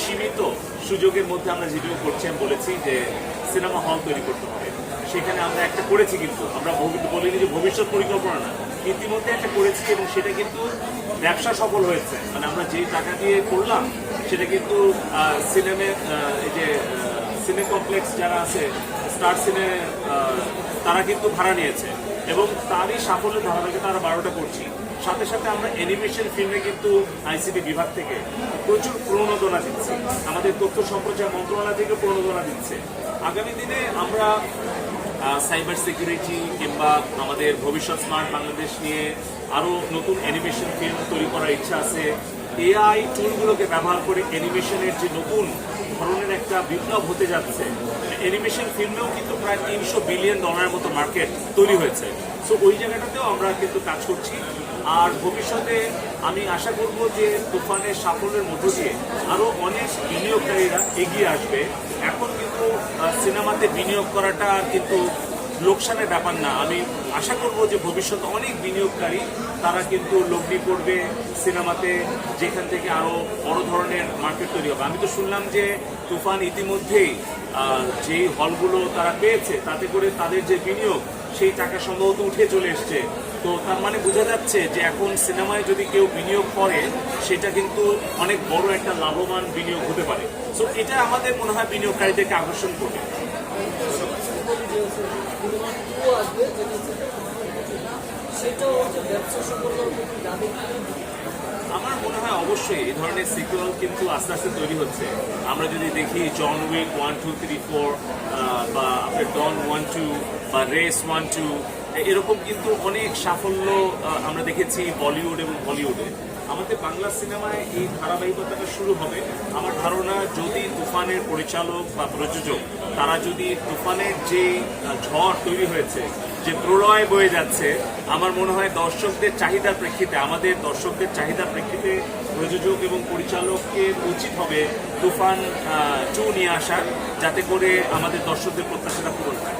সীমিত সুযোগের মধ্যে আমরা যেটুকু করছি, আমি বলেছি যে সিনেমা হল তৈরি করতে হবে। সেখানে আমরা একটা করেছি কিন্তু, আমরা বলিনি যে ভবিষ্যৎ পরিকল্পনা না। ইতিমধ্যে একটা করেছি এবং সেটা কিন্তু ব্যবসা সফল হয়েছে। মানে আমরা যেই টাকা দিয়ে করলাম, সেটা কিন্তু সিনেমে এই যে সিনে কমপ্লেক্স যারা আছে, স্টার সিনে তারা কিন্তু ভাড়া নিয়েছে। এবং তারই সাফল্যের ধারাবাহিকতা আমরা বারোটা করছি। সাথে সাথে আমরা অ্যানিমেশন ফিল্মে কিন্তু আইসিটি বিভাগ থেকে প্রচুর প্রণোদনা দিচ্ছি। আমাদের তথ্য সম্প্রচার মন্ত্রণালয় থেকে প্রণোদনা দিচ্ছে। আগামী দিনে আমরা সাইবার সিকিউরিটি কিংবা আমাদের ভবিষ্যৎ স্মার্ট বাংলাদেশ নিয়ে আরও নতুন অ্যানিমেশন ফিল্ম তৈরি করার ইচ্ছা আছে। এআই টুলগুলোকে ব্যবহার করে অ্যানিমেশনের যে নতুন ধরনের একটা বিপ্লব হতে যাচ্ছে অ্যানিমেশন ফিল্মেও কিন্তু প্রায় তিনশো বিলিয়ন ডলারের মতো মার্কেট তৈরি হয়েছে। সো ওই জায়গাটাতেও আমরা কিন্তু কাজ করছি। আর ভবিষ্যতে আমি আশা করব যে তুফানের সাফল্যের মধ্য দিয়ে আরও অনেক বিনিয়োগকারীরা এগিয়ে আসবে। এখন কিন্তু সিনেমাতে বিনিয়োগ করাটা কিন্তু লোকসানের ব্যাপার না। আমি আশা করব যে ভবিষ্যতে অনেক বিনিয়োগকারী তারা কিন্তু লগ্নি করবে সিনেমাতে, যেখান থেকে আরও বড় ধরনের মার্কেট তৈরি হবে। আমি তো শুনলাম যে তুফান ইতিমধ্যেই যেই হলগুলো তারা পেয়েছে, তাতে করে তাদের যে বিনিয়োগ, সেই টাকা সম্ভবত উঠে চলে এসছে। তো তার মানে বোঝা যাচ্ছে যে এখন সিনেমায় যদি কেউ বিনিয়োগ করে, সেটা কিন্তু অনেক বড় একটা লাভবান বিনিয়োগ হতে পারে। সো এটা আমাদের মনে হয় বিনিয়োগকারীদেরকে আকর্ষণ করবে। হচ্ছে ব্যবসা আমার মনে হয় অবশ্যই এই ধরনের সিকুয়াল কিন্তু আস্তে আস্তে তৈরি হচ্ছে। আমরা যদি দেখি John Wick one two three four বা আপনার ডন ওয়ান টু বা রেস ওয়ান টু এরকম কিন্তু অনেক সাফল্য আমরা দেখেছি বলিউড এবং হলিউডে আমাদের বাংলা সিনেমায় এই ধারাবাহিকতাটা শুরু হবে। আমার ধারণা যদি তুফানের পরিচালক বা প্রযোজক তারা যদি তুফানের যে ঝড় তৈরি হয়েছে যে প্রলয় বয়ে যাচ্ছে আমার মনে হয় দর্শকদের চাহিদার প্রেক্ষিতে আমাদের দর্শকদের চাহিদার প্রেক্ষিতে প্রযোজক এবং পরিচালককে উচিত হবে তুফান টু নিয়ে আসার যাতে করে আমাদের দর্শকদের প্রত্যাশাটা পূরণ হয়।